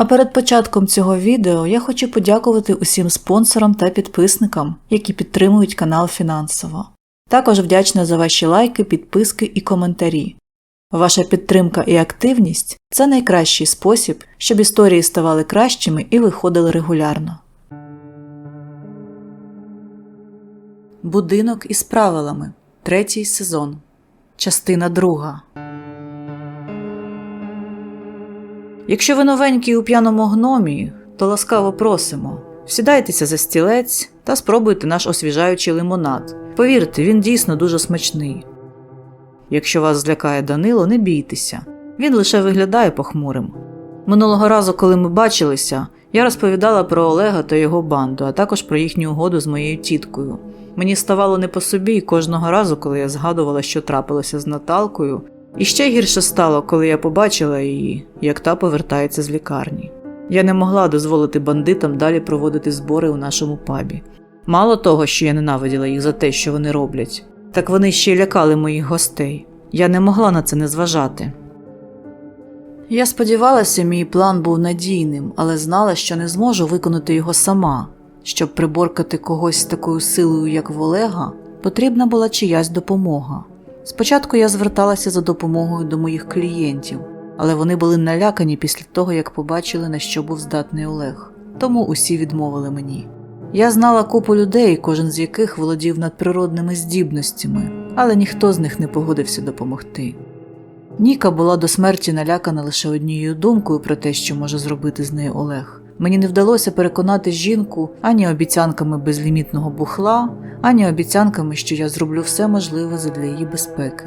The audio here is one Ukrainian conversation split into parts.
А перед початком цього відео я хочу подякувати усім спонсорам та підписникам, які підтримують канал фінансово. Також вдячна за ваші лайки, підписки і коментарі. Ваша підтримка і активність це найкращий спосіб, щоб історії ставали кращими і виходили регулярно. Будинок із правилами. Третій сезон. Частина друга. Якщо ви новенький у п'яному гномі, то ласкаво просимо. Сідайтеся за стілець та спробуйте наш освіжаючий лимонад. Повірте, він дійсно дуже смачний. Якщо вас злякає Данило, не бійтеся. Він лише виглядає похмурим. Минулого разу, коли ми бачилися, я розповідала про Олега та його банду, а також про їхню угоду з моєю тіткою. Мені ставало не по собі і кожного разу, коли я згадувала, що трапилося з Наталкою, і ще гірше стало, коли я побачила її, як та повертається з лікарні. Я не могла дозволити бандитам далі проводити збори у нашому пабі. Мало того, що я ненавиділа їх за те, що вони роблять, так вони ще й лякали моїх гостей. Я не могла на це не зважати. Я сподівалася, мій план був надійним, але знала, що не зможу виконати його сама. Щоб приборкати когось з такою силою, як в Олега, потрібна була чиясь допомога. Спочатку я зверталася за допомогою до моїх клієнтів, але вони були налякані після того, як побачили, на що був здатний Олег, тому усі відмовили мені. Я знала купу людей, кожен з яких володів надприродними здібностями, але ніхто з них не погодився допомогти. Ніка була до смерті налякана лише однією думкою про те, що може зробити з нею Олег. Мені не вдалося переконати жінку ані обіцянками безлімітного бухла, ані обіцянками, що я зроблю все можливе задля її безпеки.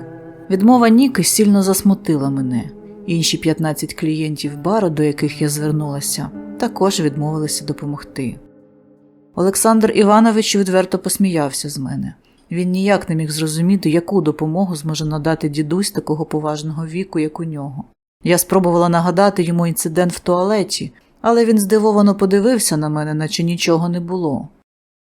Відмова Ніки сильно засмутила мене. Інші 15 клієнтів бару, до яких я звернулася, також відмовилися допомогти. Олександр Іванович відверто посміявся з мене. Він ніяк не міг зрозуміти, яку допомогу зможе надати дідусь такого поважного віку, як у нього. Я спробувала нагадати йому інцидент в туалеті, але він здивовано подивився на мене, наче нічого не було.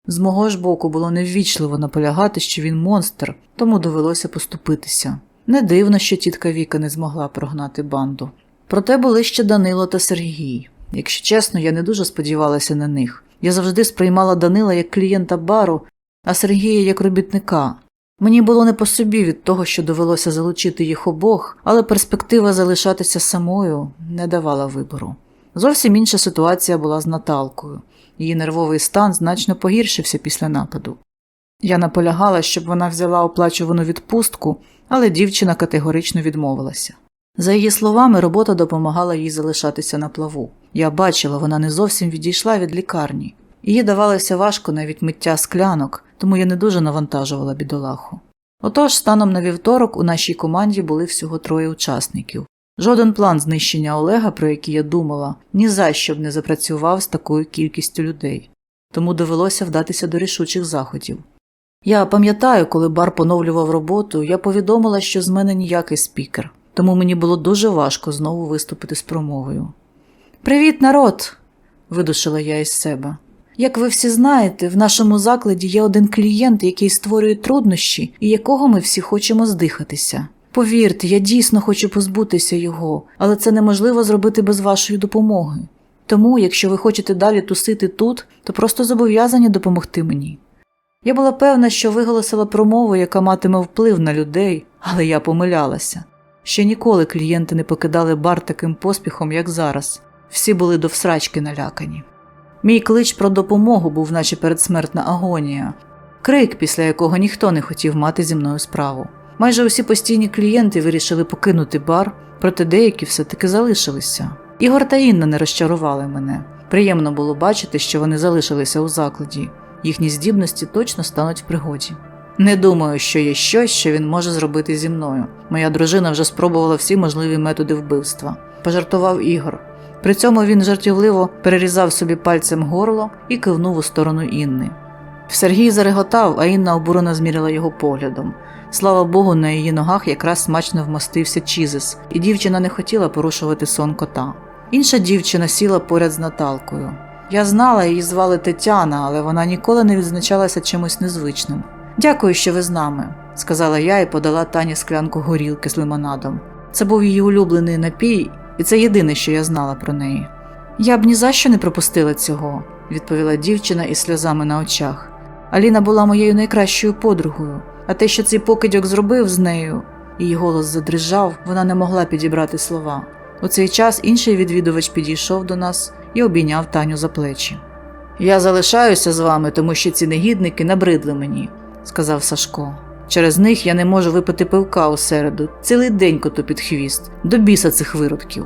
З мого ж боку було неввічливо наполягати, що він монстр, тому довелося поступитися. Не дивно, що тітка Віка не змогла прогнати банду. Проте були ще Данило та Сергій. Якщо чесно, я не дуже сподівалася на них. Я завжди сприймала Данила як клієнта бару, а Сергія як робітника. Мені було не по собі від того, що довелося залучити їх обох, але перспектива залишатися самою не давала вибору. Зовсім інша ситуація була з Наталкою. Її нервовий стан значно погіршився після нападу. Я наполягала, щоб вона взяла оплачувану відпустку, але дівчина категорично відмовилася. За її словами, робота допомагала їй залишатися на плаву. Я бачила, вона не зовсім відійшла від лікарні. Їй давалося важко навіть миття склянок, тому я не дуже навантажувала бідолаху. Отож, станом на вівторок у нашій команді були всього троє учасників. Жоден план знищення Олега, про який я думала, ні за що б не запрацював з такою кількістю людей, тому довелося вдатися до рішучих заходів. Я пам'ятаю, коли бар поновлював роботу, я повідомила, що з мене ніякий спікер, тому мені було дуже важко знову виступити з промовою. Привіт, народ! видушила я із себе. Як ви всі знаєте, в нашому закладі є один клієнт, який створює труднощі і якого ми всі хочемо здихатися. Повірте, я дійсно хочу позбутися його, але це неможливо зробити без вашої допомоги. Тому, якщо ви хочете далі тусити тут, то просто зобов'язані допомогти мені. Я була певна, що виголосила промову, яка матиме вплив на людей, але я помилялася. Ще ніколи клієнти не покидали бар таким поспіхом, як зараз. Всі були до всрачки налякані. Мій клич про допомогу був, наче передсмертна агонія, крик, після якого ніхто не хотів мати зі мною справу. Майже усі постійні клієнти вирішили покинути бар, проте деякі все-таки залишилися. Ігор та Інна не розчарували мене. Приємно було бачити, що вони залишилися у закладі. Їхні здібності точно стануть в пригоді. Не думаю, що є щось, що він може зробити зі мною. Моя дружина вже спробувала всі можливі методи вбивства. Пожартував Ігор. При цьому він жартівливо перерізав собі пальцем горло і кивнув у сторону Інни. Сергій зареготав, а Інна обурено змірила його поглядом. Слава Богу, на її ногах якраз смачно вмостився Чізес, і дівчина не хотіла порушувати сон кота. Інша дівчина сіла поряд з Наталкою. Я знала, її звали Тетяна, але вона ніколи не відзначалася чимось незвичним. Дякую, що ви з нами, сказала я і подала Тані склянку горілки з лимонадом. Це був її улюблений напій, і це єдине, що я знала про неї. Я б ні за що не пропустила цього, відповіла дівчина із сльозами на очах. Аліна була моєю найкращою подругою, а те, що цей покидьок зробив з нею, її голос задрижав, вона не могла підібрати слова. У цей час інший відвідувач підійшов до нас і обійняв Таню за плечі. Я залишаюся з вами, тому що ці негідники набридли мені, сказав Сашко. Через них я не можу випити пивка у середу, цілий день коту під хвіст, до біса цих виродків.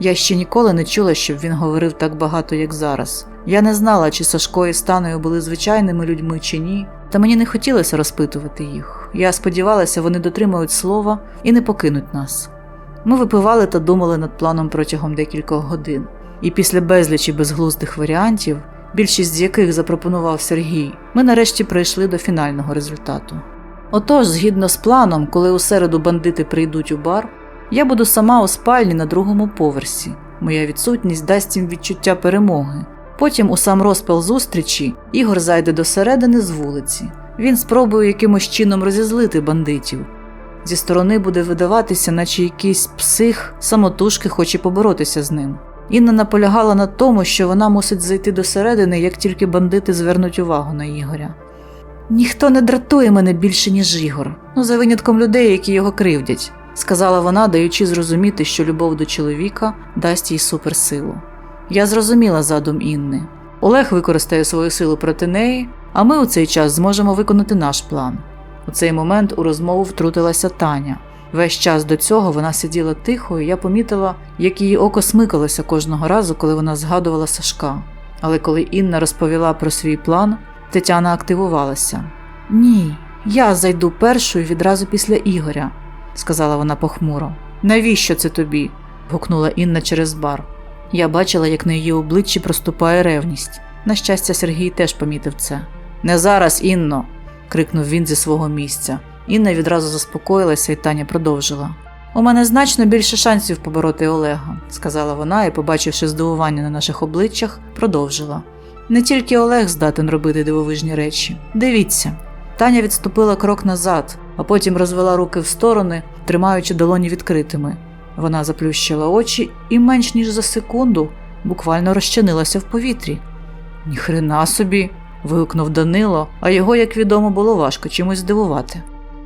Я ще ніколи не чула, щоб він говорив так багато, як зараз. Я не знала, чи Сашко і Станою були звичайними людьми чи ні, та мені не хотілося розпитувати їх. Я сподівалася, вони дотримають слова і не покинуть нас. Ми випивали та думали над планом протягом декількох годин, і після безлічі безглуздих варіантів, більшість з яких запропонував Сергій, ми нарешті прийшли до фінального результату. Отож, згідно з планом, коли у середу бандити прийдуть у бар, я буду сама у спальні на другому поверсі. Моя відсутність дасть їм відчуття перемоги. Потім, у сам розпал зустрічі, Ігор зайде до середини з вулиці. Він спробує якимось чином розізлити бандитів. Зі сторони буде видаватися, наче якийсь псих самотужки хоче поборотися з ним. Інна наполягала на тому, що вона мусить зайти до середини, як тільки бандити звернуть увагу на Ігоря. Ніхто не дратує мене більше, ніж Ігор, ну за винятком людей, які його кривдять, сказала вона, даючи зрозуміти, що любов до чоловіка дасть їй суперсилу. Я зрозуміла задум Інни. Олег використає свою силу проти неї, а ми у цей час зможемо виконати наш план. У цей момент у розмову втрутилася Таня. Весь час до цього вона сиділа тихо, і я помітила, як її око смикалося кожного разу, коли вона згадувала Сашка. Але коли Інна розповіла про свій план, Тетяна активувалася. Ні, я зайду першою відразу після Ігоря, сказала вона похмуро. Навіщо це тобі? гукнула Інна через бар. Я бачила, як на її обличчі проступає ревність. На щастя, Сергій теж помітив це. Не зараз, Інно. крикнув він зі свого місця. Інна відразу заспокоїлася, і Таня продовжила. У мене значно більше шансів побороти Олега, сказала вона і, побачивши здивування на наших обличчях, продовжила. Не тільки Олег здатен робити дивовижні речі. Дивіться. Таня відступила крок назад, а потім розвела руки в сторони, тримаючи долоні відкритими. Вона заплющила очі і менш ніж за секунду буквально розчинилася в повітрі. Ніхрена собі. вигукнув Данило, а його, як відомо, було важко чимось здивувати.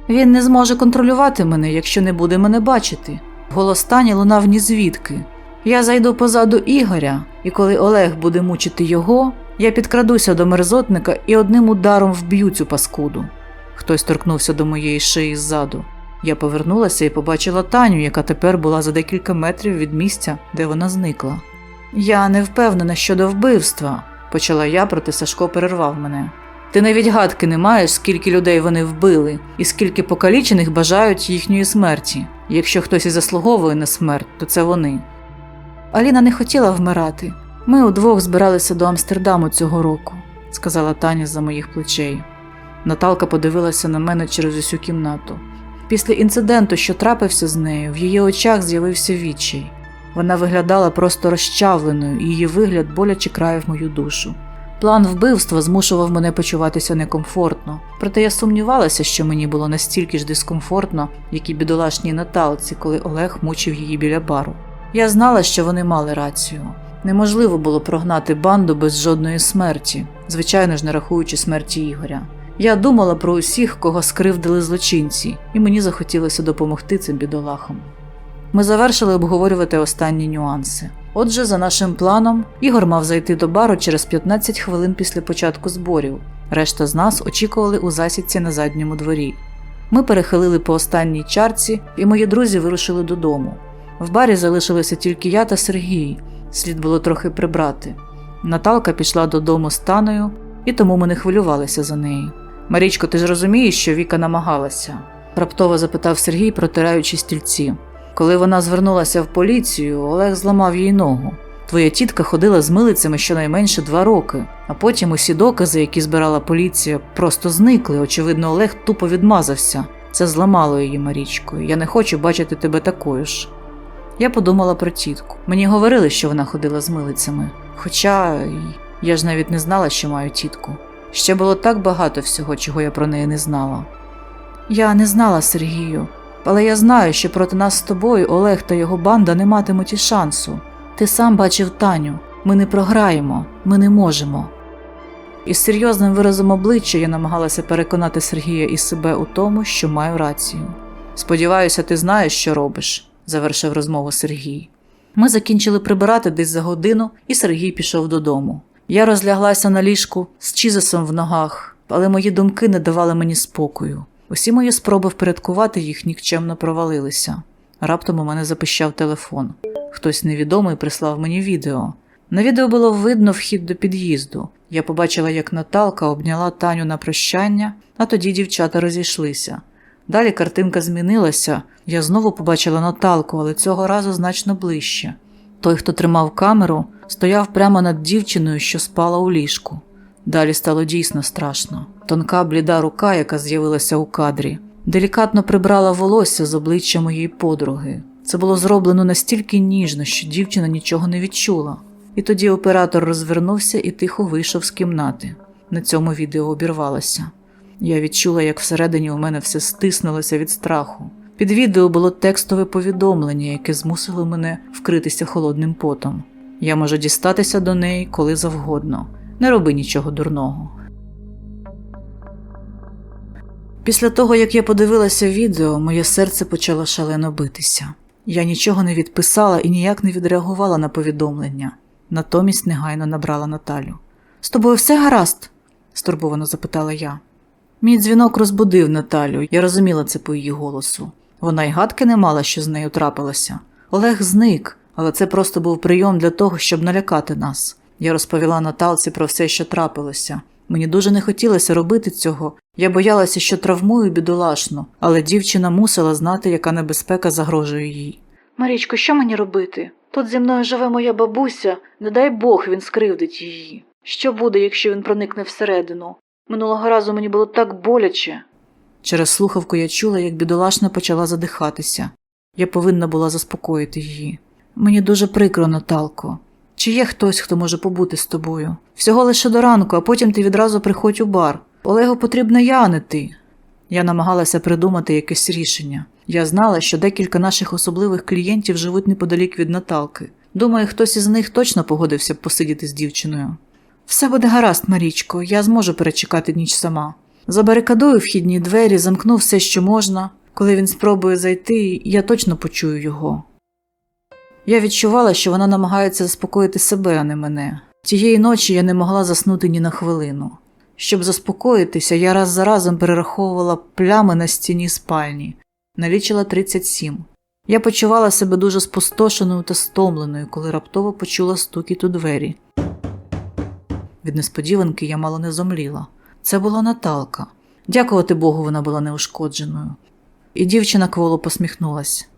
Він не зможе контролювати мене, якщо не буде мене бачити. Голос Тані лунав ні звідки. Я зайду позаду Ігоря, і коли Олег буде мучити його, я підкрадуся до мерзотника і одним ударом вб'ю цю паскуду. Хтось торкнувся до моєї шиї ззаду. Я повернулася і побачила Таню, яка тепер була за декілька метрів від місця, де вона зникла. Я не впевнена щодо вбивства, почала я, проте Сашко перервав мене. Ти навіть гадки не маєш, скільки людей вони вбили, і скільки покалічених бажають їхньої смерті. Якщо хтось і заслуговує на смерть, то це вони. Аліна не хотіла вмирати. Ми удвох збиралися до Амстердаму цього року, сказала Таня за моїх плечей. Наталка подивилася на мене через усю кімнату. Після інциденту, що трапився з нею, в її очах з'явився відчай. Вона виглядала просто розчавленою, і її вигляд боляче країв мою душу. План вбивства змушував мене почуватися некомфортно, проте я сумнівалася, що мені було настільки ж дискомфортно, як і бідолашній Наталці, коли Олег мучив її біля бару. Я знала, що вони мали рацію. Неможливо було прогнати банду без жодної смерті, звичайно ж, не рахуючи смерті Ігоря. Я думала про усіх, кого скривдили злочинці, і мені захотілося допомогти цим бідолахам. Ми завершили обговорювати останні нюанси. Отже, за нашим планом, Ігор мав зайти до бару через 15 хвилин після початку зборів. Решта з нас очікували у засідці на задньому дворі. Ми перехилили по останній чарці, і мої друзі вирушили додому. В барі залишилися тільки я та Сергій, слід було трохи прибрати. Наталка пішла додому з таною, і тому ми не хвилювалися за неї. Марічко, ти ж розумієш, що Віка намагалася? раптово запитав Сергій, протираючи стільці. Коли вона звернулася в поліцію, Олег зламав їй ногу. Твоя тітка ходила з милицями щонайменше два роки, а потім усі докази, які збирала поліція, просто зникли. Очевидно, Олег тупо відмазався. Це зламало її Марічкою. Я не хочу бачити тебе такою ж. Я подумала про тітку. Мені говорили, що вона ходила з милицями. Хоча я ж навіть не знала, що маю тітку. Ще було так багато всього, чого я про неї не знала. Я не знала Сергію, але я знаю, що проти нас з тобою Олег та його банда не матимуть і шансу. Ти сам бачив Таню. Ми не програємо, ми не можемо. Із серйозним виразом обличчя я намагалася переконати Сергія і себе у тому, що маю рацію. Сподіваюся, ти знаєш, що робиш, завершив розмову Сергій. Ми закінчили прибирати десь за годину, і Сергій пішов додому. Я розляглася на ліжку з чізесом в ногах, але мої думки не давали мені спокою. Усі мої спроби впорядкувати їх нікчемно провалилися. Раптом у мене запищав телефон. Хтось невідомий прислав мені відео. На відео було видно вхід до під'їзду. Я побачила, як Наталка обняла Таню на прощання, а тоді дівчата розійшлися. Далі картинка змінилася. Я знову побачила Наталку, але цього разу значно ближче. Той, хто тримав камеру, стояв прямо над дівчиною, що спала у ліжку. Далі стало дійсно страшно. Тонка бліда рука, яка з'явилася у кадрі, делікатно прибрала волосся з обличчя моєї подруги. Це було зроблено настільки ніжно, що дівчина нічого не відчула. І тоді оператор розвернувся і тихо вийшов з кімнати. На цьому відео обірвалося. Я відчула, як всередині у мене все стиснулося від страху. Під відео було текстове повідомлення, яке змусило мене вкритися холодним потом. Я можу дістатися до неї коли завгодно. Не роби нічого дурного. Після того, як я подивилася відео, моє серце почало шалено битися. Я нічого не відписала і ніяк не відреагувала на повідомлення. Натомість негайно набрала Наталю. З тобою все гаразд? стурбовано запитала я. Мій дзвінок розбудив Наталю, я розуміла це по її голосу. Вона й гадки не мала, що з нею трапилося. Олег зник, але це просто був прийом для того, щоб налякати нас. Я розповіла Наталці про все, що трапилося. Мені дуже не хотілося робити цього. Я боялася, що травмую бідолашну, але дівчина мусила знати, яка небезпека загрожує їй. Марічко, що мені робити? Тут зі мною живе моя бабуся, не дай Бог він скривдить її. Що буде, якщо він проникне всередину? Минулого разу мені було так боляче. Через слухавку я чула, як бідолашна почала задихатися. Я повинна була заспокоїти її. Мені дуже прикро, Наталко. Чи є хтось, хто може побути з тобою? Всього лише до ранку, а потім ти відразу приходь у бар. Олегу потрібна я, а не ти. Я намагалася придумати якесь рішення. Я знала, що декілька наших особливих клієнтів живуть неподалік від Наталки. Думаю, хтось із них точно погодився б посидіти з дівчиною. Все буде гаразд, Марічко, я зможу перечекати ніч сама. Забарикадую вхідні двері, замкну все, що можна. Коли він спробує зайти, я точно почую його. Я відчувала, що вона намагається заспокоїти себе, а не мене. Тієї ночі я не могла заснути ні на хвилину. Щоб заспокоїтися, я раз за разом перераховувала плями на стіні спальні, налічила 37. Я почувала себе дуже спустошеною та стомленою, коли раптово почула стукіт у двері. Від несподіванки я мало не зомліла. Це була Наталка. Дякувати Богу, вона була неушкодженою. І дівчина кволо посміхнулась.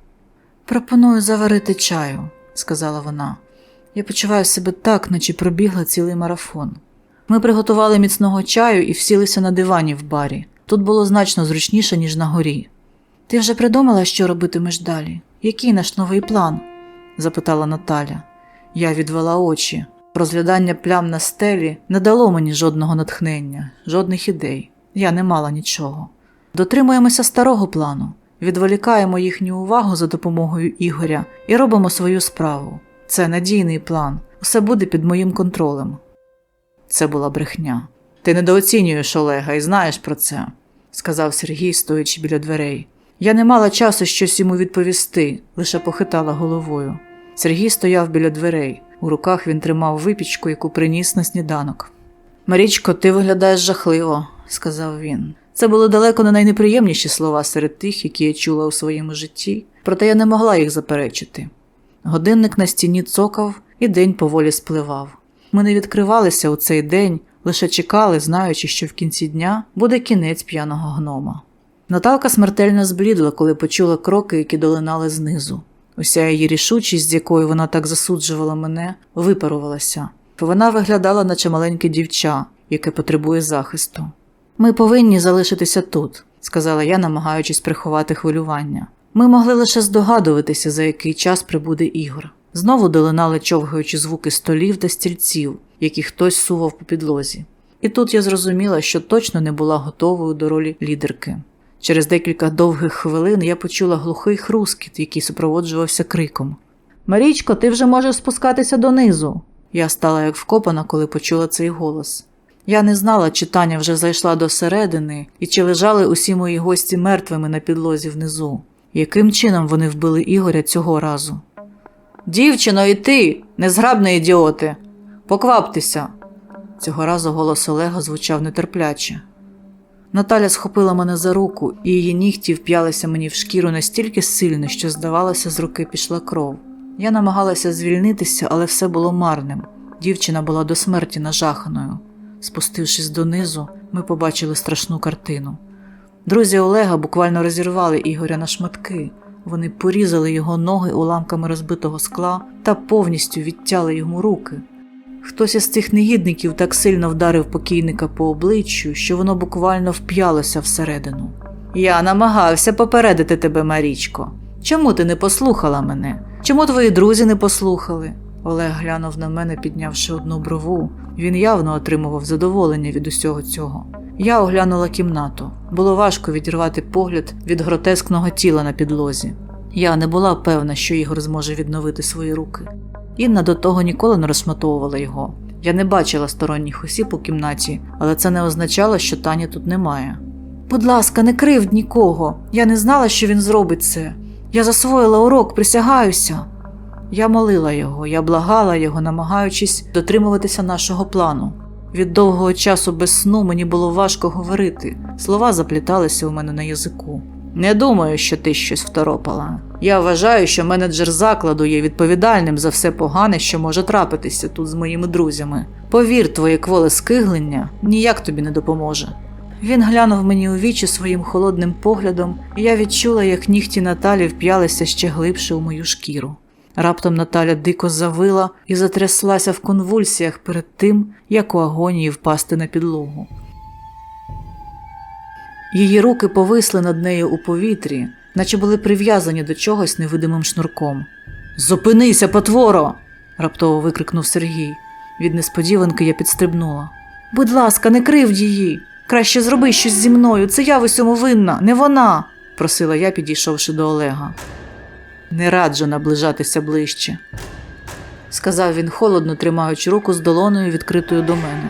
Пропоную заварити чаю, сказала вона. Я почуваю себе так, наче пробігла цілий марафон. Ми приготували міцного чаю і всілися на дивані в барі. Тут було значно зручніше, ніж на горі. Ти вже придумала, що робитимеш далі? Який наш новий план? запитала Наталя. Я відвела очі. Розглядання плям на стелі не дало мені жодного натхнення, жодних ідей. Я не мала нічого. Дотримуємося старого плану, відволікаємо їхню увагу за допомогою Ігоря і робимо свою справу. Це надійний план, усе буде під моїм контролем. Це була брехня. Ти недооцінюєш Олега і знаєш про це, сказав Сергій, стоячи біля дверей. Я не мала часу щось йому відповісти, лише похитала головою. Сергій стояв біля дверей. У руках він тримав випічку, яку приніс на сніданок. Марічко, ти виглядаєш жахливо, сказав він. Це були далеко не найнеприємніші слова серед тих, які я чула у своєму житті, проте я не могла їх заперечити. Годинник на стіні цокав, і день поволі спливав. Ми не відкривалися у цей день, лише чекали, знаючи, що в кінці дня буде кінець п'яного гнома. Наталка смертельно зблідла, коли почула кроки, які долинали знизу. Уся її рішучість, з якою вона так засуджувала мене, випарувалася. Вона виглядала, наче маленьке дівча, яке потребує захисту. Ми повинні залишитися тут, сказала я, намагаючись приховати хвилювання. Ми могли лише здогадуватися, за який час прибуде Ігор. Знову долинали човгаючи звуки столів та стільців, які хтось сував по підлозі. І тут я зрозуміла, що точно не була готовою до ролі лідерки. Через декілька довгих хвилин я почула глухий хрускіт, який супроводжувався криком. Марічко, ти вже можеш спускатися донизу. Я стала як вкопана, коли почула цей голос. Я не знала, чи Таня вже зайшла до середини і чи лежали усі мої гості мертвими на підлозі внизу. Яким чином вони вбили Ігоря цього разу? Дівчино, і ти, незграбний ідіоти, покваптеся. Цього разу голос Олега звучав нетерпляче. Наталя схопила мене за руку, і її нігті вп'ялися мені в шкіру настільки сильно, що, здавалося, з руки пішла кров. Я намагалася звільнитися, але все було марним. Дівчина була до смерті нажаханою. Спустившись донизу, ми побачили страшну картину. Друзі Олега буквально розірвали Ігоря на шматки. Вони порізали його ноги уламками розбитого скла та повністю відтяли йому руки. Хтось із цих негідників так сильно вдарив покійника по обличчю, що воно буквально вп'ялося всередину. Я намагався попередити тебе, Марічко. Чому ти не послухала мене? Чому твої друзі не послухали? Олег глянув на мене, піднявши одну брову. Він явно отримував задоволення від усього цього. Я оглянула кімнату. Було важко відірвати погляд від гротескного тіла на підлозі. Я не була певна, що Ігор зможе відновити свої руки. Інна до того ніколи не розшматовувала його. Я не бачила сторонніх осіб у кімнаті, але це не означало, що Тані тут немає. Будь ласка, не кривд нікого. Я не знала, що він зробить це. Я засвоїла урок, присягаюся. Я молила його, я благала його, намагаючись дотримуватися нашого плану. Від довгого часу без сну мені було важко говорити, слова запліталися у мене на язику. Не думаю, що ти щось второпала. Я вважаю, що менеджер закладу є відповідальним за все погане, що може трапитися тут з моїми друзями. Повір, твоє кволе скиглення ніяк тобі не допоможе. Він глянув мені у вічі своїм холодним поглядом, і я відчула, як нігті Наталі вп'ялися ще глибше у мою шкіру. Раптом Наталя дико завила і затряслася в конвульсіях перед тим, як у агонії впасти на підлогу. Її руки повисли над нею у повітрі, наче були прив'язані до чогось невидимим шнурком. Зупинися, потворо! раптово викрикнув Сергій. Від несподіванки я підстрибнула. Будь ласка, не кривдь її. Краще зроби щось зі мною. Це я в усьому винна, не вона, просила я, підійшовши до Олега. Не раджу наближатися ближче, сказав він холодно, тримаючи руку з долоною відкритою до мене.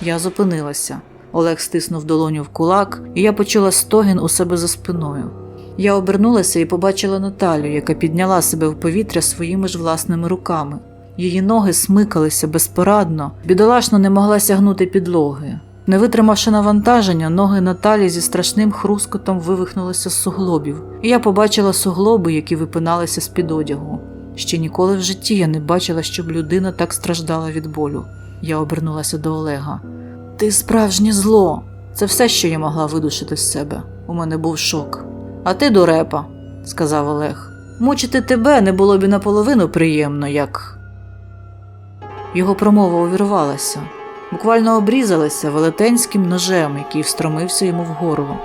Я зупинилася. Олег стиснув долоню в кулак, і я почула стогін у себе за спиною. Я обернулася і побачила Наталю, яка підняла себе в повітря своїми ж власними руками. Її ноги смикалися безпорадно, бідолашно не могла сягнути підлоги. Не витримавши навантаження, ноги Наталі зі страшним хрускотом вивихнулися з суглобів, і я побачила суглоби, які випиналися з-під одягу. Ще ніколи в житті я не бачила, щоб людина так страждала від болю. Я обернулася до Олега. Ти справжнє зло. Це все, що я могла видушити з себе. У мене був шок. А ти дурепа, сказав Олег. Мучити тебе не було б і наполовину приємно, як. Його промова увірвалася, буквально обрізалася велетенським ножем, який встромився йому в горло.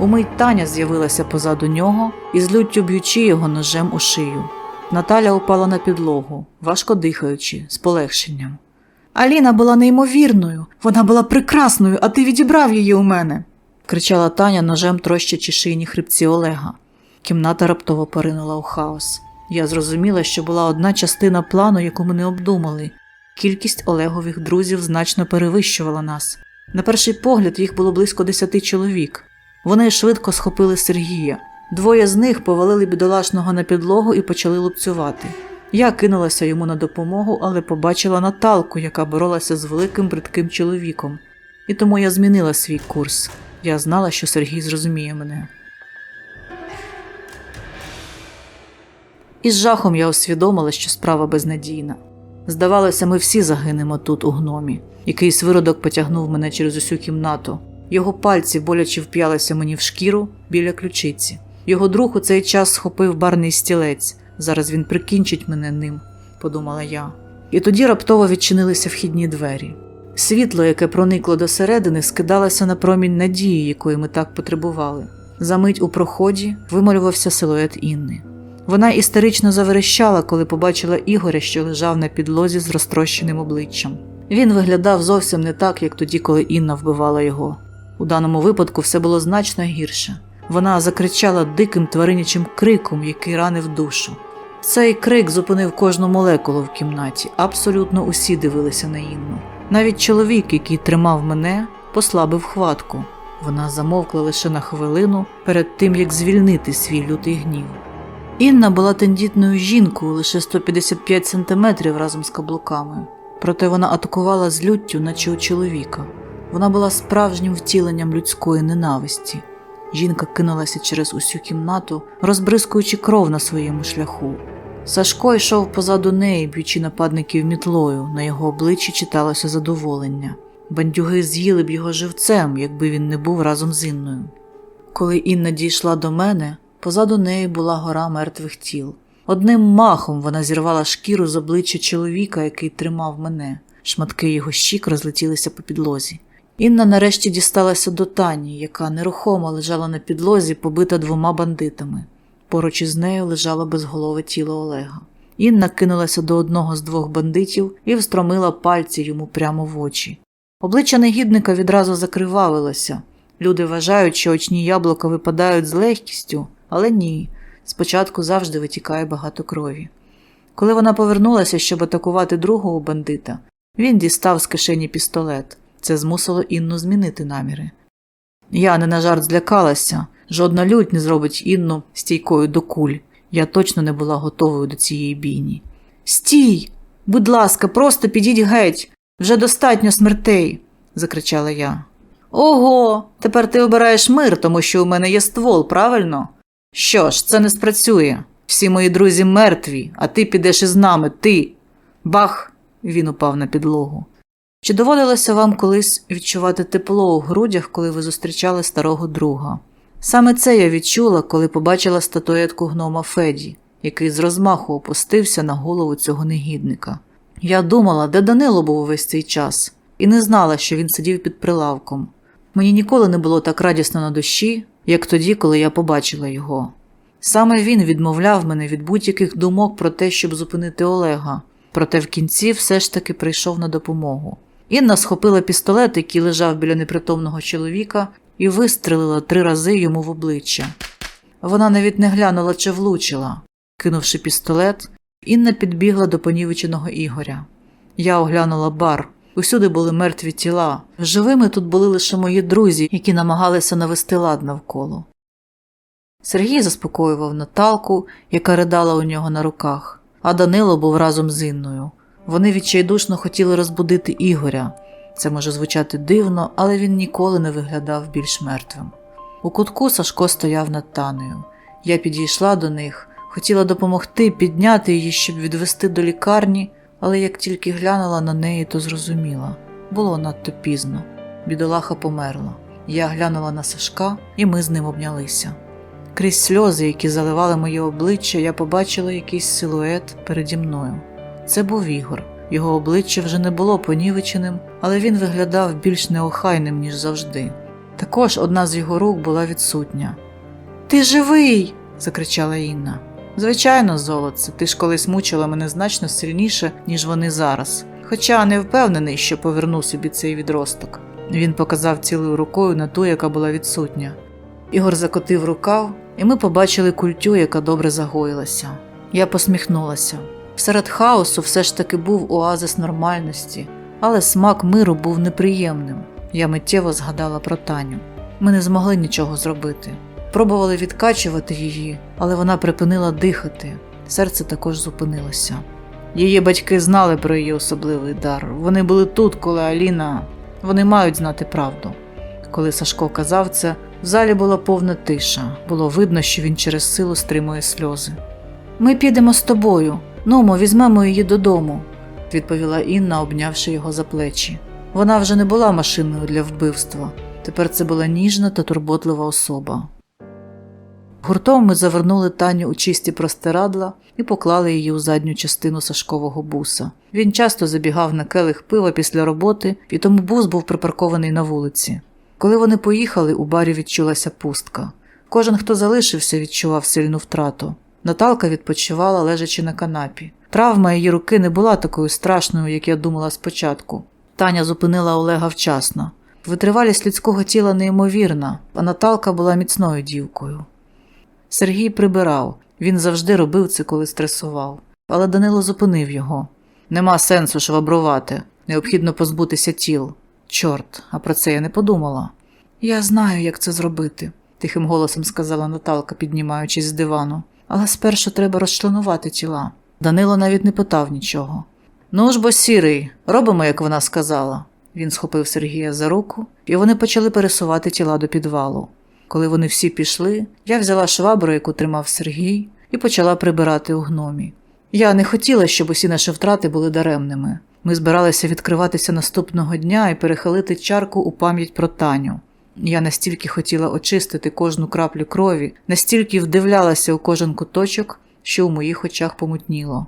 Умить Таня з'явилася позаду нього і з люттю б'ючи його ножем у шию. Наталя упала на підлогу, важко дихаючи, з полегшенням. Аліна була неймовірною, вона була прекрасною, а ти відібрав її у мене. кричала Таня ножем трощачи шийні хребці Олега. Кімната раптово поринула у хаос. Я зрозуміла, що була одна частина плану, яку ми не обдумали. Кількість Олегових друзів значно перевищувала нас. На перший погляд їх було близько десяти чоловік. Вони швидко схопили Сергія. Двоє з них повалили бідолашного на підлогу і почали лупцювати. Я кинулася йому на допомогу, але побачила Наталку, яка боролася з великим бридким чоловіком. І тому я змінила свій курс. Я знала, що Сергій зрозуміє мене. Із жахом я усвідомила, що справа безнадійна. Здавалося, ми всі загинемо тут, у гномі. Якийсь виродок потягнув мене через усю кімнату. Його пальці боляче вп'ялися мені в шкіру біля ключиці. Його друг у цей час схопив барний стілець. Зараз він прикінчить мене ним, подумала я. І тоді раптово відчинилися вхідні двері. Світло, яке проникло до середини, скидалося на промінь надії, якої ми так потребували. Замить у проході вималювався силует Інни. Вона істерично заверещала, коли побачила Ігоря, що лежав на підлозі з розтрощеним обличчям. Він виглядав зовсім не так, як тоді, коли Інна вбивала його. У даному випадку все було значно гірше. Вона закричала диким тваринячим криком, який ранив душу. Цей крик зупинив кожну молекулу в кімнаті. Абсолютно усі дивилися на Інну. Навіть чоловік, який тримав мене, послабив хватку. Вона замовкла лише на хвилину перед тим, як звільнити свій лютий гнів. Інна була тендітною жінкою лише 155 сантиметрів разом з каблуками. Проте вона атакувала з люттю, наче у чоловіка. Вона була справжнім втіленням людської ненависті. Жінка кинулася через усю кімнату, розбризкуючи кров на своєму шляху. Сашко йшов позаду неї, б'ючи нападників мітлою. На його обличчі читалося задоволення. Бандюги з'їли б його живцем, якби він не був разом з Інною. Коли Інна дійшла до мене, позаду неї була гора мертвих тіл. Одним махом вона зірвала шкіру з обличчя чоловіка, який тримав мене. Шматки його щік розлетілися по підлозі. Інна нарешті дісталася до Тані, яка нерухомо лежала на підлозі, побита двома бандитами. Поруч із нею лежало безголове тіло Олега. Інна кинулася до одного з двох бандитів і встромила пальці йому прямо в очі. Обличчя негідника відразу закривавилося. Люди вважають, що очні яблука випадають з легкістю, але ні. Спочатку завжди витікає багато крові. Коли вона повернулася, щоб атакувати другого бандита, він дістав з кишені пістолет. Це змусило Інну змінити наміри. Я не на жарт злякалася, жодна лють не зробить Інну стійкою до куль. Я точно не була готовою до цієї бійні. Стій! Будь ласка, просто підіть геть, вже достатньо смертей, закричала я. Ого, тепер ти обираєш мир, тому що у мене є ствол, правильно? Що ж, це не спрацює. Всі мої друзі мертві, а ти підеш із нами, ти. Бах! Він упав на підлогу. Чи доводилося вам колись відчувати тепло у грудях, коли ви зустрічали старого друга? Саме це я відчула, коли побачила статуетку гнома Феді, який з розмаху опустився на голову цього негідника. Я думала, де Данило був увесь цей час, і не знала, що він сидів під прилавком. Мені ніколи не було так радісно на душі, як тоді, коли я побачила його. Саме він відмовляв мене від будь-яких думок про те, щоб зупинити Олега, проте в кінці все ж таки прийшов на допомогу. Інна схопила пістолет, який лежав біля непритомного чоловіка, і вистрелила три рази йому в обличчя. Вона навіть не глянула чи влучила. Кинувши пістолет, Інна підбігла до понівеченого Ігоря. Я оглянула бар. Усюди були мертві тіла. Живими тут були лише мої друзі, які намагалися навести лад навколо. Сергій заспокоював Наталку, яка ридала у нього на руках, а Данило був разом з Інною. Вони відчайдушно хотіли розбудити Ігоря. Це може звучати дивно, але він ніколи не виглядав більш мертвим. У кутку Сашко стояв над танею. Я підійшла до них, хотіла допомогти підняти її, щоб відвести до лікарні, але як тільки глянула на неї, то зрозуміла було надто пізно. Бідолаха померла. Я глянула на Сашка, і ми з ним обнялися. Крізь сльози, які заливали моє обличчя, я побачила якийсь силует переді мною. Це був Ігор. Його обличчя вже не було понівеченим, але він виглядав більш неохайним, ніж завжди. Також одна з його рук була відсутня. Ти живий. закричала Інна. Звичайно, золоце, ти ж колись мучила мене значно сильніше, ніж вони зараз. Хоча не впевнений, що поверну собі цей відросток. Він показав цілою рукою на ту, яка була відсутня. Ігор закотив рукав, і ми побачили культю, яка добре загоїлася. Я посміхнулася. Серед хаосу все ж таки був оазис нормальності, але смак миру був неприємним. Я миттєво згадала про Таню. Ми не змогли нічого зробити. Пробували відкачувати її, але вона припинила дихати. Серце також зупинилося. Її батьки знали про її особливий дар. Вони були тут, коли Аліна. Вони мають знати правду. Коли Сашко казав це, в залі була повна тиша. Було видно, що він через силу стримує сльози. Ми підемо з тобою. Нумо, візьмемо її додому, відповіла Інна, обнявши його за плечі. Вона вже не була машиною для вбивства. Тепер це була ніжна та турботлива особа. Гуртом ми завернули Таню у чисті простирадла і поклали її у задню частину Сашкового буса. Він часто забігав на келих пива після роботи, і тому бус був припаркований на вулиці. Коли вони поїхали, у барі відчулася пустка. Кожен, хто залишився, відчував сильну втрату. Наталка відпочивала, лежачи на канапі. Травма її руки не була такою страшною, як я думала спочатку. Таня зупинила Олега вчасно. Витривалість людського тіла неймовірна, а Наталка була міцною дівкою. Сергій прибирав. Він завжди робив це, коли стресував. Але Данило зупинив його. Нема сенсу швабрувати, необхідно позбутися тіл. Чорт, а про це я не подумала. Я знаю, як це зробити, тихим голосом сказала Наталка, піднімаючись з дивану. Але спершу треба розчленувати тіла. Данило навіть не питав нічого. Ну ж бо сірий, робимо, як вона сказала. Він схопив Сергія за руку, і вони почали пересувати тіла до підвалу. Коли вони всі пішли, я взяла швабру, яку тримав Сергій, і почала прибирати у гномі. Я не хотіла, щоб усі наші втрати були даремними. Ми збиралися відкриватися наступного дня і перехилити чарку у пам'ять про Таню. Я настільки хотіла очистити кожну краплю крові, настільки вдивлялася у кожен куточок, що у моїх очах помутніло.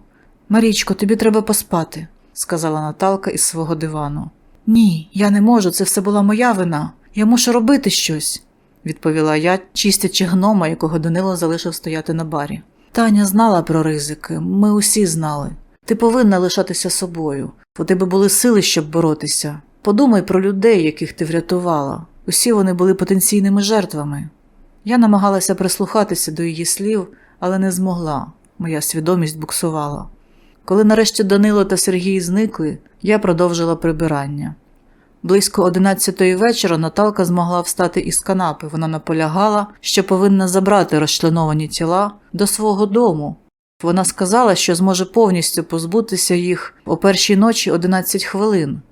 Марічко, тобі треба поспати, сказала Наталка із свого дивану. Ні, я не можу, це все була моя вина. Я мушу робити щось, відповіла я, чистячи гнома, якого Данило залишив стояти на барі. Таня знала про ризики, ми усі знали. Ти повинна лишатися собою. У тебе були сили, щоб боротися. Подумай про людей, яких ти врятувала. Усі вони були потенційними жертвами. Я намагалася прислухатися до її слів, але не змогла. Моя свідомість буксувала. Коли нарешті Данило та Сергій зникли, я продовжила прибирання. Близько одинадцятої вечора Наталка змогла встати із канапи. Вона наполягала, що повинна забрати розчленовані тіла до свого дому. Вона сказала, що зможе повністю позбутися їх о першій ночі 11 хвилин.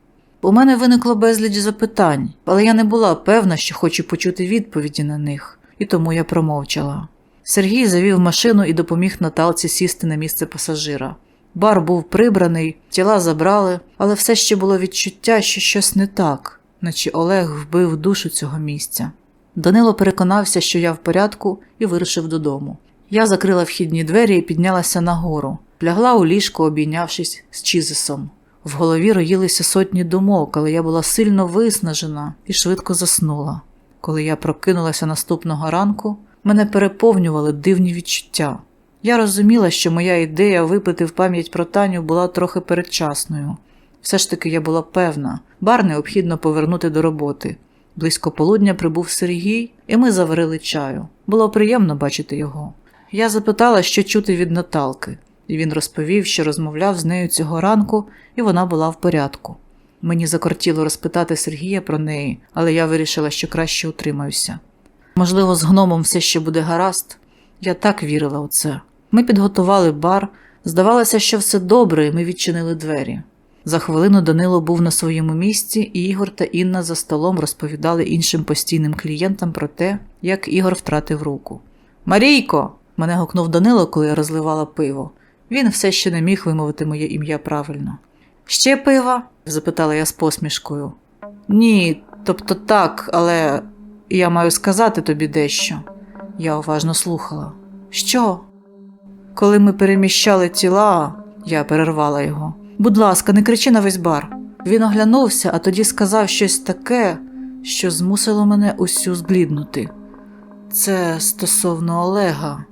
У мене виникло безліч запитань, але я не була певна, що хочу почути відповіді на них, і тому я промовчала. Сергій завів машину і допоміг Наталці сісти на місце пасажира. Бар був прибраний, тіла забрали, але все ще було відчуття, що щось не так, наче Олег вбив душу цього місця. Данило переконався, що я в порядку, і вирушив додому. Я закрила вхідні двері і піднялася нагору, лягла у ліжко, обійнявшись з Чізисом. В голові роїлися сотні думок, але я була сильно виснажена і швидко заснула. Коли я прокинулася наступного ранку, мене переповнювали дивні відчуття. Я розуміла, що моя ідея випити в пам'ять про Таню була трохи передчасною. Все ж таки я була певна, бар необхідно повернути до роботи. Близько полудня прибув Сергій, і ми заварили чаю. Було приємно бачити його. Я запитала, що чути від Наталки, він розповів, що розмовляв з нею цього ранку, і вона була в порядку. Мені закортіло розпитати Сергія про неї, але я вирішила, що краще утримаюся. Можливо, з гномом все ще буде гаразд. Я так вірила у це. Ми підготували бар, здавалося, що все добре, і ми відчинили двері. За хвилину Данило був на своєму місці, і Ігор та Інна за столом розповідали іншим постійним клієнтам про те, як Ігор втратив руку. Марійко! мене гукнув Данило, коли я розливала пиво. Він все ще не міг вимовити моє ім'я правильно. Ще пива? запитала я з посмішкою. Ні, тобто так, але я маю сказати тобі дещо. Я уважно слухала. Що? Коли ми переміщали тіла, я перервала його. Будь ласка, не кричи на весь бар. Він оглянувся, а тоді сказав щось таке, що змусило мене усю збліднути. Це стосовно Олега.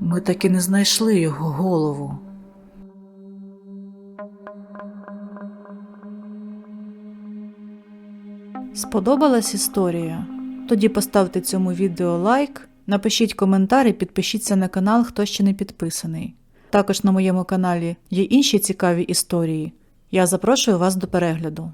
Ми так і не знайшли його голову. Сподобалась історія? Тоді поставте цьому відео лайк, напишіть коментар і підпишіться на канал, хто ще не підписаний. Також на моєму каналі є інші цікаві історії. Я запрошую вас до перегляду.